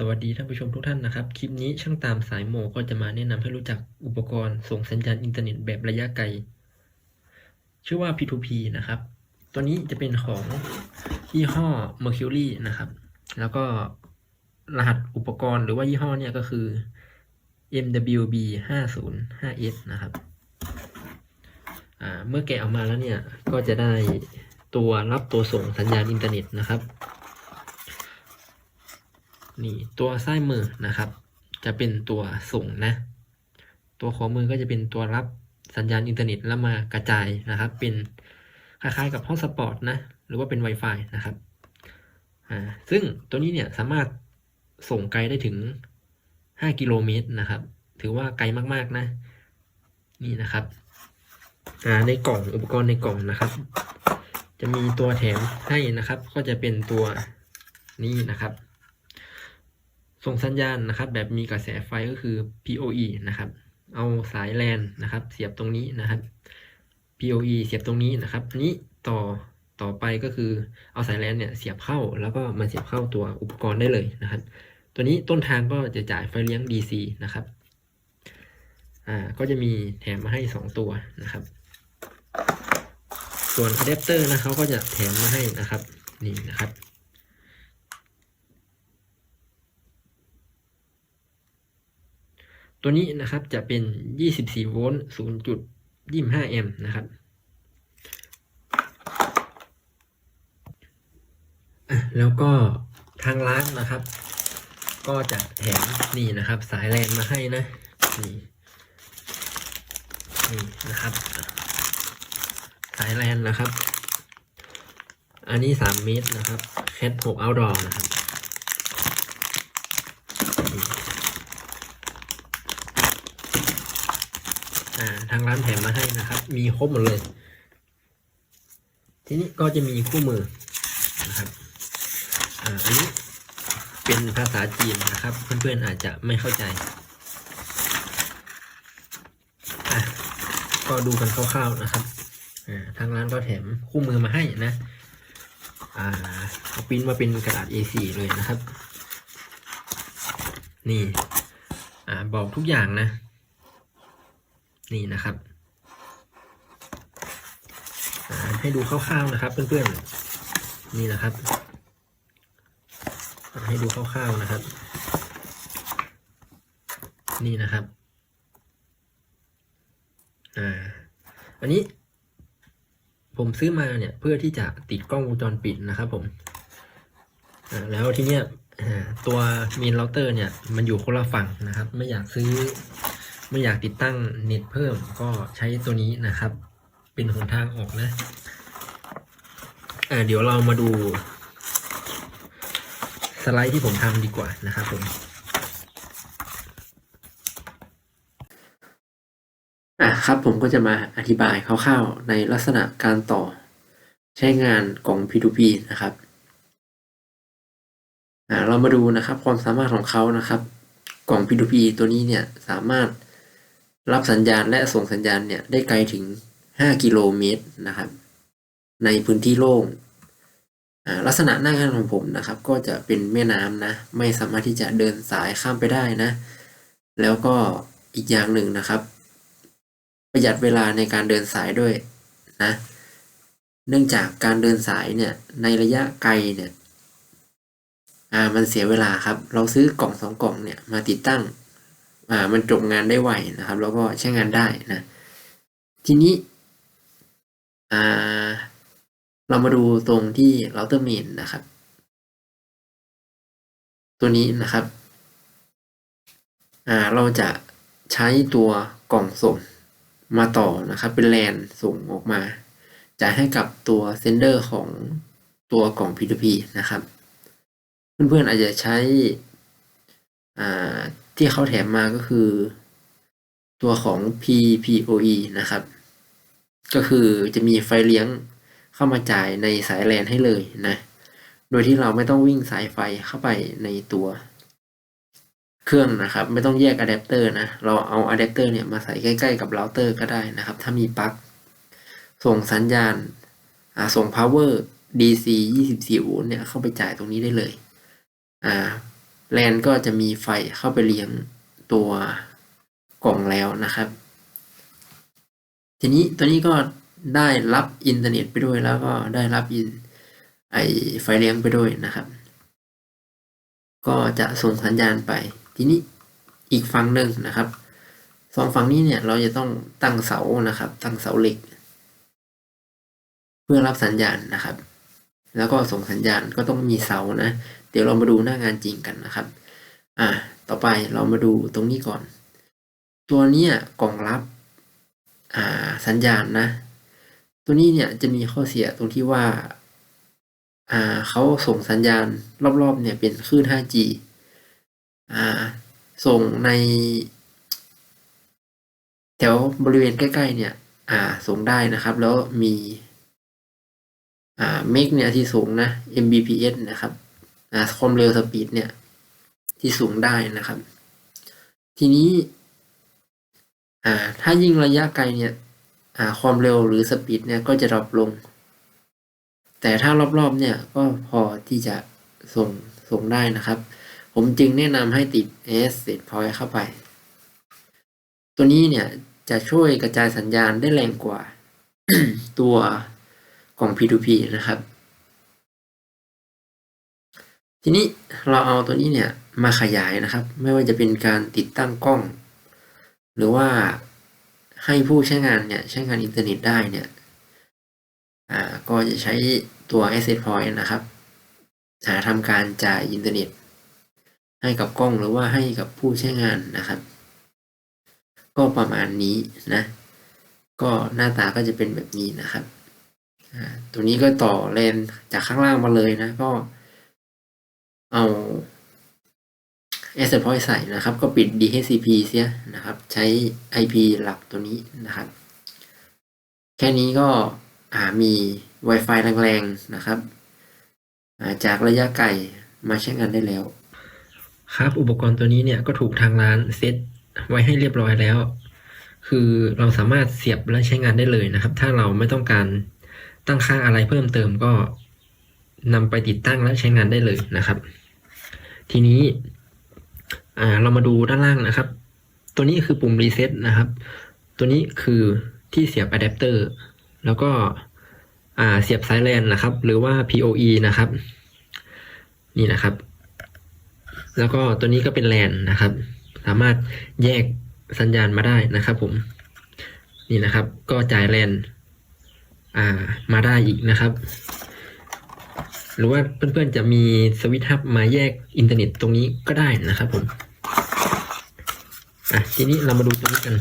สวัสดีท่านผู้ชมทุกท่านนะครับ คลิปนี้ช่างตามสายโมก็จะมาแนะนำให้รู้จักอุปกรณ์ส่งสัญญาณอินเทอร์เน็ตแบบระยะไกล ชื่อว่า P2P นะครับ ตัวนี้จะเป็นของยี่ห้อ Mercury นะครับ แล้วก็รหัสอุปกรณ์หรือว่ายี่ห้อเนี่ยก็คือ MWB 505S นะครับ เมื่อแกะออกมาแล้วเนี่ยก็จะได้ตัวรับตัวส่งสัญญาณอินเทอร์เน็ตนะครับ นี่ตัวซ้ายมือนะครับ จะเป็นตัวส่งนะ ตัวขวามือก็จะเป็นตัวรับสัญญาณอินเทอร์เน็ตแล้วมากระจายนะครับ เป็นคล้ายๆกับห้องสปอร์ตนะ หรือว่าเป็น Wi-Fi นะครับอ่าซึ่งตัวนี้เนี่ยสามารถส่งไกลได้ถึง 5 กิโลเมตรนะครับ ถือว่าไกลมากๆนะ นี่นะครับอ่าในกล่องอุปกรณ์ในกล่องนะครับ จะมีตัวแถมให้นะครับ ก็จะเป็นตัวนี้นะครับ ส่งสัญญาณนะครับ แบบมีกระแสไฟก็คือ PoE นะครับ เอาสายแลนนะครับ เสียบตรงนี้นะครับ PoE เสียบตรงนี้นะครับนี้ต่อต่อไปก็คือเอาสายแลนเนี่ยเสียบเข้าแล้วก็มาเสียบเข้าตัวอุปกรณ์ได้เลยนะครับ ตัวนี้ต้นทางก็จะจ่ายไฟเลี้ยง DC นะครับอ่าก็จะมีแถมมาให้ 2 ตัวนะครับ ส่วนอะแดปเตอร์นะเขาก็จะแถมมาให้นะครับนี่นะครับ ตัวนี้นะครับจะเป็น 24 โวลต์ 0.25 แอมป์นะครับแล้วก็ทางร้านนะครับ ก็จะแถมนี่นะครับ สายแลนมาให้นะนี่นี่นะครับ สายแลนนะครับ อันนี้ 3 เมตรนะครับแคท6 outdoor นะครับนี่ อ่า ทางร้านแถมมาให้นะครับ มีครบหมดเลย ทีนี้ก็จะมีคู่มือนะครับอ่าอันนี้เป็นภาษาจีนนะครับ เพื่อนๆอาจจะไม่เข้าใจก็ดูกันคร่าวๆนะครับทางร้านก็แถมคู่มือมาให้นะเอาปิ้นมาเป็นกระดาษ A4 เลยนะครับ นี่อบอกทุกอย่างนะ นี่นะครับ ให้ดูคร่าวๆนะครับ เพื่อนๆนี่นะครับ ให้ดูคร่าวๆนะครับ นี่นะครับอ่าอันนี้ผมซื้อมาเนี่ยเพื่อที่จะติดกล้องวงจรปิดนะครับผมแล้วทีเนี้ยตัวเมนเราเตอร์เนี่ยมันอยู่คนละฝั่งนะครับ ไม่อยากซื้อ ไม่อยากติดตั้งเน็ตเพิ่มก็ใช้ตัวนี้นะครับ เป็นหนทางออกนะอ่าเดี๋ยวเรามาดู สไลด์ที่ผมทำดีกว่านะครับผมอะครับผมก็จะมาอธิบายคร่าวๆในลักษณะการต่อใช้งานกล่อง P2P นะครับอ่าเรามาดูนะครับความสามารถของเขานะครับ กล่อง P2P ตัวนี้เนี่ยสามารถ รับสัญญาณและส่งสัญญาณเนี่ยได้ไกลถึง 5 กิโลเมตรนะครับ ในพื้นที่โล่งลักษณะหน้างานของผมนะครับ ก็จะเป็นแม่น้ำนะ ไม่สามารถที่จะเดินสายข้ามไปได้นะ แล้วก็อีกอย่างหนึ่งนะครับ ประหยัดเวลาในการเดินสายด้วยนะ เนื่องจากการเดินสายเนี่ยในระยะไกลเนี่ยอ่ามันเสียเวลาครับ เราซื้อกล่องสองกล่องเนี่ยมาติดตั้ง อ่ามันจบงานได้ไวนะครับ แล้วก็ใช้งานได้นะ ทีนี้อ่าเรามาดูตรงที่เราเตอร์เมนนะครับ ตัวนี้นะครับอ่าเราจะใช้ตัวกล่องส่งมาต่อนะครับ เป็นแลนส่งออกมาจะให้กับตัวเซนเดอร์ของตัวกล่อง P2P นะครับ เพื่อนๆอาจจะใช้อ่า ที่เขาแถมมาก็คือ ตัวของ PPOE นะครับ ก็คือจะมีไฟเลี้ยงเข้ามาจ่ายในสายแลนให้เลยนะ โดยที่เราไม่ต้องวิ่งสายไฟเข้าไปในตัวเครื่องนะครับ ไม่ต้องแยกอะแดปเตอร์นะ เราเอาอะแดปเตอร์เนี่ยมาใส่ใกล้ๆกับเราเตอร์ก็ได้นะครับ ถ้ามีปลั๊กส่งสัญญาณส่ง power DC 24โวลต์เนี่ยเข้าไปจ่ายตรงนี้ได้เลย อ่า แลนก็จะมีไฟเข้าไปเลี้ยงตัวกล่องแล้วนะครับ ทีนี้ตัวนี้ก็ได้รับอินเทอร์เน็ตไปด้วยแล้วก็ได้รับอินไอไฟเลี้ยงไปด้วยนะครับ ก็จะส่งสัญญาณไป ทีนี้อีกฝั่งหนึ่งนะครับสองฝั่งนี้เนี่ยเราจะต้องตั้งเสานะครับ ตั้งเสาเหล็ก เพื่อรับสัญญาณนะครับ แล้วก็ส่งสัญญาณก็ต้องมีเสานะ เดี๋ยวเรามาดูหน้างานจริงกันนะครับ อ่า ต่อไปเรามาดูตรงนี้ก่อน ตัวเนี้ยกล่องรับ อ่า สัญญาณนะ ตัวนี้เนี่ยจะมีข้อเสียตรงที่ว่า อ่าเขาส่งสัญญาณรอบๆ เนี่ยเป็นคลื่น 5G อ่า ส่งในแถวบริเวณใกล้ๆ เนี่ย อ่า ส่งได้นะครับ แล้วมี อ่า เมกเนี่ยที่สูงนะ Mbps นะครับ ความเร็วสปีดเนี่ย ที่สูงได้นะครับ ทีนี้ถ้ายิ่งระยะไกลเนี่ยความเร็วหรือสปีดเนี่ยก็จะดรอปลง แต่ถ้ารอบๆเนี่ยก็พอที่จะส่งส่งได้นะครับ ผมจึงแนะนำให้ติด S set point เข้าไป ตัวนี้เนี่ยจะช่วยกระจายสัญญาณได้แรงกว่า ตัวของ P2P นะครับ ทีนี้เราเอาตัวนี้เนี่ยมาขยายนะครับ ไม่ว่าจะเป็นการติดตั้งกล้อง หรือว่าให้ผู้ใช้งานเนี่ยใช้งานอินเทอร์เน็ตได้เนี่ยอ่าก็จะใช้ตัว Asset Point นะครับ หาทำการจ่ายอินเทอร์เน็ต ให้กับกล้องหรือว่าให้กับผู้ใช้งานนะครับ ก็ประมาณนี้นะ ก็หน้าตาก็จะเป็นแบบนี้นะครับ ตัวนี้ก็ต่อเลนจากข้างล่างมาเลยนะก็ เอา Asset Point ใส่นะครับ ก็ปิด DHCP เสียนะครับ ใช้ IP หลักตัวนี้นะครับ แค่นี้ก็มี Wi-Fi แรงๆนะครับาจากระยะไกลมาใช้งานได้แล้ว ครับอุปกรณ์ตัวนี้เนี่ยก็ถูกทางร้านเซตไว้ให้เรียบร้อยแล้ว คือเราสามารถเสียบและใช้งานได้เลยนะครับ ถ้าเราไม่ต้องการตั้งค่าอะไรเพิ่มเติมก็ นำไปติดตั้งและใช้งานได้เลยนะครับ ทีนี้เรามาดูด้านล่างนะครับ ตัวนี้คือปุ่มรีเซ็ตนะครับ ตัวนี้คือที่เสียบอะแดปเตอร์แล้วก็เสียบสายแลนนะครับ หรือว่า PoE นะครับ นี่นะครับ แล้วก็ตัวนี้ก็เป็นแลนนะครับ สามารถแยกสัญญาณมาได้นะครับ ผม นี่นะครับ ก็จ่ายแลนมาได้อีกนะครับ หรือว่าเพื่อนๆจะมีสวิตช์ฮับมาแยกอินเทอร์เน็ตตรงนี้ก็ได้นะครับผมอะทีนี้เรามาดูตัวนี้กัน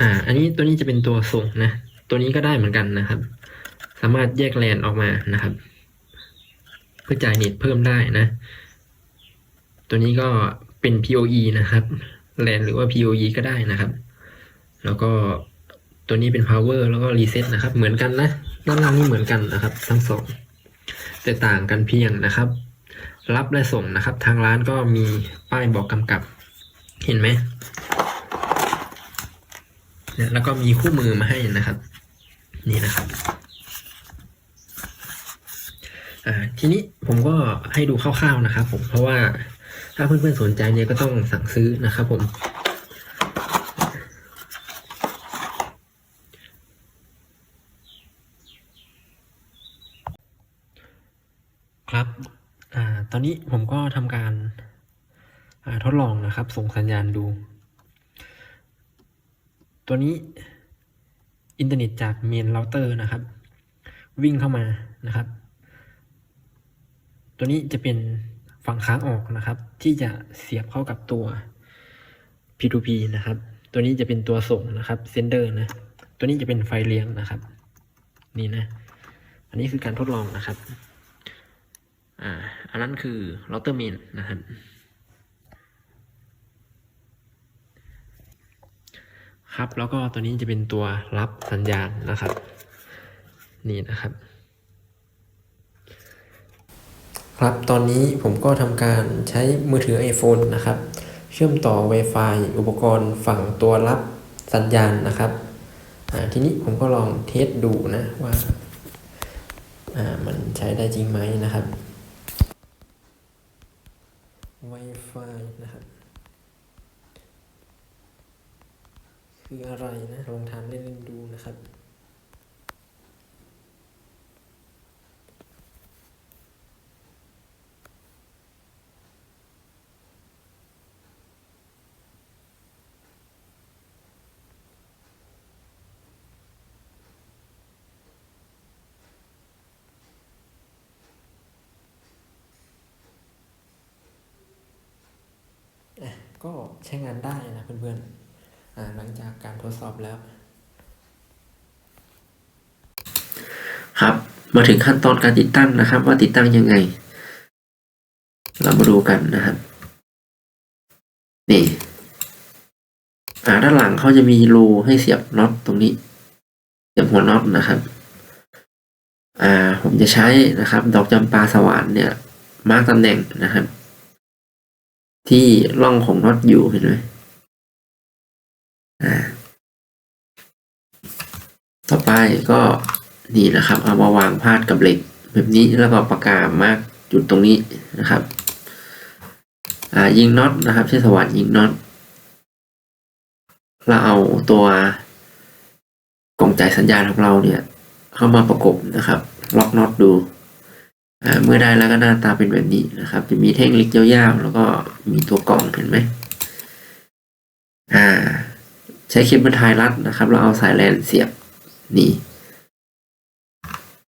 อ่า อันนี้ตัวนี้จะเป็นตัวส่งนะ ตัวนี้ก็ได้เหมือนกันนะครับ สามารถแยกแลนออกมานะครับ เพื่อจ่ายเน็ตเพิ่มได้นะ ตัวนี้ก็เป็น PoE นะครับแลนหรือว่า PoE ก็ได้นะครับ แล้วก็ ตัวนี้เป็น power แล้วก็ reset นะครับ เหมือนกันนะ ด้านล่างนี่เหมือนกันนะครับ ทั้งสองแต่ต่างกันเพียงนะครับ รับและส่งนะครับ ทางร้านก็มีป้ายบอกกำกับ เห็นไหมแล้วก็มีคู่มือมาให้นะครับ นี่นะครับอ่าทีนี้ผมก็ให้ดูคร่าวๆนะครับผมเพราะว่าถ้าเพื่อนๆสนใจเนี่ยก็ต้องสั่งซื้อนะครับผม ครับ อ่าตอนนี้ผมก็ทำการาทดลองนะครับ ส่งสัญญาณดู ตัวนี้อินเทอร์เน็ตจากเมนเราเตอร์นะครับ วิ่งเข้ามานะครับ ตัวนี้จะเป็นฝั่งค้างออกนะครับ ที่จะเสียบเข้ากับตัว P2P นะครับ ตัวนี้จะเป็นตัวส่งนะครับเซนเดอร์นะ ตัวนี้จะเป็นไฟเลี้ยงนะครับ นี่นะ อันนี้คือการทดลองนะครับ อ่า อันนั้นคือเราเตอร์เมนนะครับครับแล้วก็ตัวนี้จะเป็นตัวรับสัญญาณนะครับ นี่นะครับ ครับตอนนี้ผมก็ทำการใช้มือถือ iPhone นะครับ เชื่อมต่อ Wi-Fi อุปกรณ์ฝั่งตัวรับสัญญาณนะครับทีนี้ผมก็ลองเทสดูนะว่ามันใช้ได้จริงไหมนะครับ Wi-Fi นะครับ คืออะไรนะลองทำเล่นๆดูนะครับอะก็ใช้งานได้นะเพื่อนๆ หลังจากการทดสอบแล้ว ครับมาถึงขั้นตอนการติดตั้งนะครับ ว่าติดตั้งยังไง เรามาดูกันนะครับ นี่อ่าด้านหลังเขาจะมีรูให้เสียบน็อตตรงนี้ เสียบหัวน็อตนะครับ อ่าผมจะใช้นะครับ ดอกจำปาสว่านเนี่ย มาร์กตำแหน่งนะครับ ที่ร่องของน็อตอยู่เห็นไหม ต่อไปก็นี่นะครับ เอามาวางพาดกับเหล็กแบบนี้แล้วก็ปากกามากจุดตรงนี้นะครับยิงน็อตนะครับใช้สว่านยิงน็อตเราเอาตัวกล่องจ่ายสัญญาณของเราเนี่ย เข้ามาประกบนะครับ ล็อกน็อตดูเมื่อได้แล้วก็หน้าตาเป็นแบบนี้นะครับ จะมีแท่งเล็กยาวๆแล้วก็มีตัวกล่องเห็นไหมอ่า ใช้เคเบิลไทยรัดนะครับแล้วเอาสายแลนเสียบนี่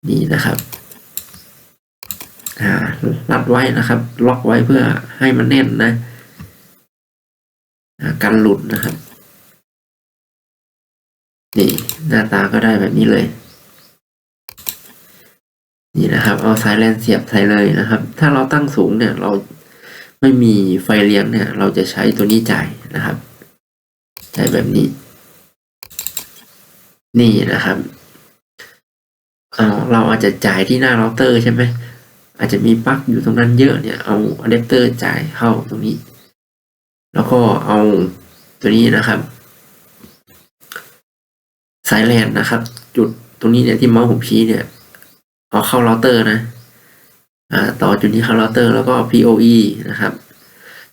นี่นะครับรัดไว้นะครับ ล็อกไว้เพื่อให้มันแน่นนะอ่ากันหลุดนะครับ นี่หน้าตาก็ได้แบบนี้เลย นี่นะครับ เอาสายแลนเสียบใส่เลยนะครับ ถ้าเราตั้งสูงเนี่ย เราไม่มีไฟเลี้ยงเนี่ย เราจะใช้ตัวนี้จ่ายนะครับ จ่แบบนี้ นี่นะครับเอเราอาจจะจ่ายที่หน้าเราเตอร์ใช่ไหมอาจจะมีปลั๊กอยู่ตรงนั้นเยอะเนี่ยเอาอะแดปเตอร์จ่ายเข้าตรงนี้ แล้วก็เอาตัวนี้นะครับ สายแลนนะครับ จุดตรงนี้เนี่ยที่เมาส์ผมชี้เนี่ย เอาเข้าเราเตอร์นะอ่าต่อจุดนี้เข้าเราเตอร์แล้วก็ PoE นะครับ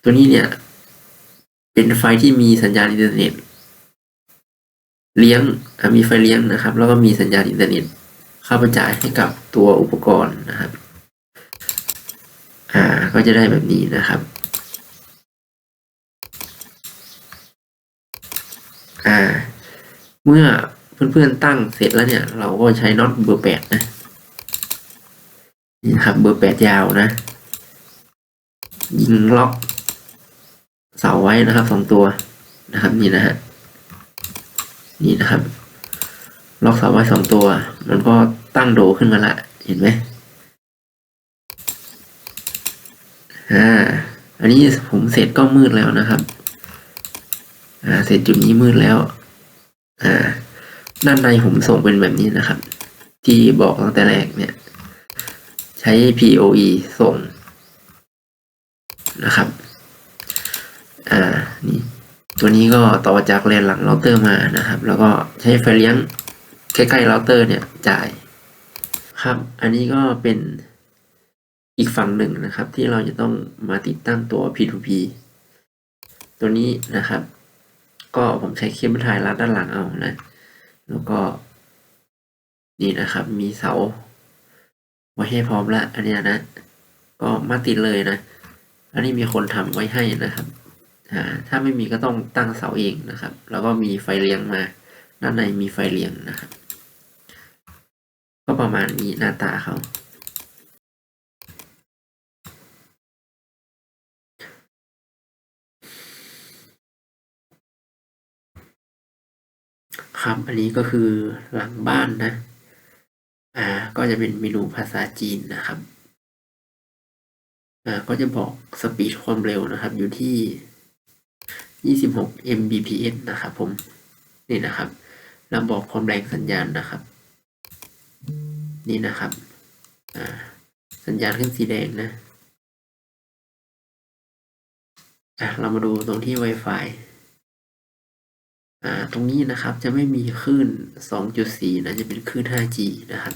ตัวนี้เนี่ย เป็นไฟที่มีสัญญาณอินเทอร์เน็ต เลี้ยงมีไฟเลี้ยงนะครับ แล้วก็มีสัญญาณอินเทอร์เน็ต เข้าไปจ่ายให้กับตัวอุปกรณ์นะครับ อ่าก็จะได้แบบนี้นะครับอ่า เมื่อเพื่อนๆตั้งเสร็จแล้วเนี่ย เราก็ใช้น็อตเบอร์แปดนะนี่นะครับเบอร์แปดยาวนะ ยิงล็อก เสาไว้นะครับสองตัวนะครับนี่นะฮะนี่นะครับ ล็อกเสาไว้สองตัว มันก็ตั้งโดขึ้นมาละเห็นไหมอ่าอันนี้ผมเสร็จก็มืดแล้วนะครับ อ่า เสร็จจุดนี้มืดแล้ว อ่า ด้านในผมส่งเป็นแบบนี้นะครับ ที่บอกตั้งแต่แรกเนี่ย ใช้ PoE ส่งนะครับ อ่า นี่ ตัวนี้ก็ต่อจากแลนหลังเราเตอร์มานะครับ แล้วก็ใช้ไฟเลี้ยงใกล้ๆเราเตอร์เนี่ยจ่ายครับ อันนี้ก็เป็นอีกฝั่งหนึ่งนะครับ ที่เราจะต้องมาติดตั้งตัว P2P ตัวนี้นะครับ ก็ผมใช้เคเบิลไทยรัดด้านหลังเอานะ แล้วก็ นี่นะครับ มีเสาไว้ให้พร้อมแล้วอันนี้นะ ก็มาติดเลยนะ อันนี้มีคนทำไว้ให้นะครับ ถ้าไม่มีก็ต้องตั้งเสาเองนะครับ แล้วก็มีไฟเลี้ยงมา ด้านในมีไฟเลี้ยงนะครับ ก็ประมาณนี้หน้าตาเขาครับ อันนี้ก็คือหลังบ้านนะ อ่า ก็จะเป็นเมนูภาษาจีนนะครับ อ่า ก็จะบอกสปีดความเร็วนะครับ อยู่ที่ 26 Mbps นะครับผม นี่นะครับล้วบอกความแรงสัญญาณนะครับ นี่นะครับสัญญาณขึ้นสีแดงนะอะเรามาดูตรงที่ Wi-Fi อ่าตรงนี้นะครับจะไม่มีคลื่น 2.4 นะจะเป็นคลื่น 5G นะครับ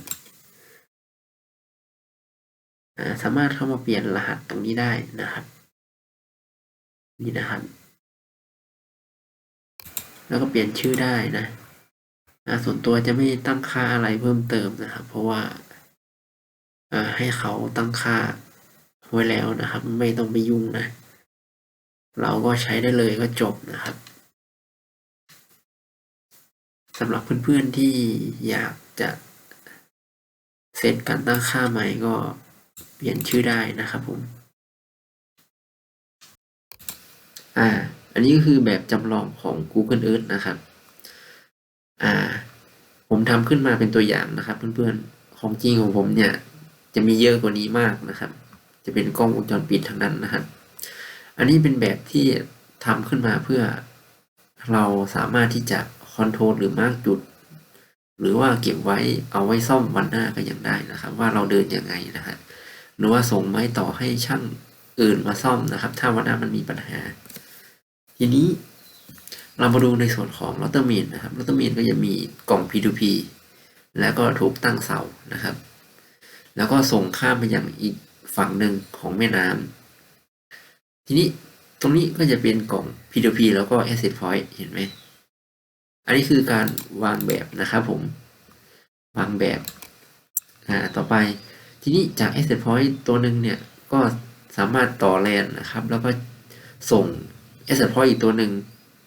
อ่าสามารถเข้ามาเปลี่ยนรหัสตรงนี้ได้นะครับ นี่นะครับ แล้วก็เปลี่ยนชื่อได้นะนะส่วนตัวจะไม่ตั้งค่าอะไรเพิ่มเติมนะครับ เพราะว่าอ่าให้เขาตั้งค่าไว้แล้วนะครับ ไม่ต้องไปยุ่งนะ เราก็ใช้ได้เลยก็จบนะครับสำหรับเพื่อนๆที่อยากจะเซตการตั้งค่าใหม่ก็เปลี่ยนชื่อได้นะครับผม อ่า อันนี้ก็คือแบบจำลองของ Google Earth นะครับ อ่า ผมทำขึ้นมาเป็นตัวอย่างนะครับ เพื่อนๆ ของจริงของผมเนี่ย จะมีเยอะกว่านี้มากนะครับ จะเป็นกล้องวงจรปิดทั้งนั้นนะครับ อันนี้เป็นแบบที่ทำขึ้นมาเพื่อเราสามารถที่จะคอนโทรลหรือมาร์กจุด หรือว่าเก็บไว้เอาไว้ซ่อมวันหน้าก็ยังได้นะครับ ว่าเราเดินยังไงนะฮะหรือว่าส่งไม้ต่อให้ช่างอื่นมาซ่อมนะครับ ถ้าวันหน้ามันมีปัญหา ทีนี้เรามาดูในส่วนของลอตเตอร์เมนนะครับลอตเตอร์เมนก็จะมีกล่อง P2P แล้วก็ถูกตั้งเสานะครับ แล้วก็ส่งข้ามไปยังอีกฝั่งหนึ่งของแม่น้ำทีนี้ตรงนี้ก็จะเป็นกล่อง P2P แล้วก็ Asset Point เห็นไหม อันนี้คือการวางแบบนะครับผม วางแบบ อ่า ต่อไป ทีนี้จาก Asset Point ตัวหนึ่งเนี่ย ก็สามารถต่อแลนนะครับ แล้วก็ส่ง Asset Point อีกตัวหนึ่ง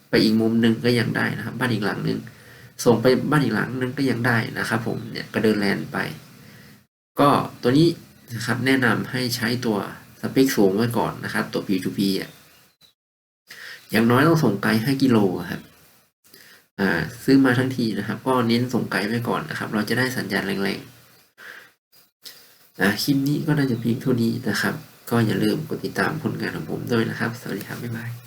ไปอีกมุมหนึ่งก็ยังได้นะครับ บ้านอีกหลังหนึ่งส่งไปบ้านอีกหลังหนึงก็ยังได้นะครับ ผมเนี่ยก็เดินแลนไป ก็ตัวนี้นะครับแนะนำให้ใช้ตัวสเปคสูงไว้ก่อนนะครับ ตัว P2P อะอย่างน้อยต้องส่งไกล5กิโลครับอ่าซื้อมาทั้งทีนะครับ ก็เน้นส่งไกลไว้ก่อนนะครับ เราจะได้สัญญาณแรงๆอ่าคลิปนี้ก็น่าจะเพียงเท่านี้นะครับ ก็อย่าลืมกดติดตามผลงานของผมด้วยนะครับ สวัสดีครับ บ๊ายบาย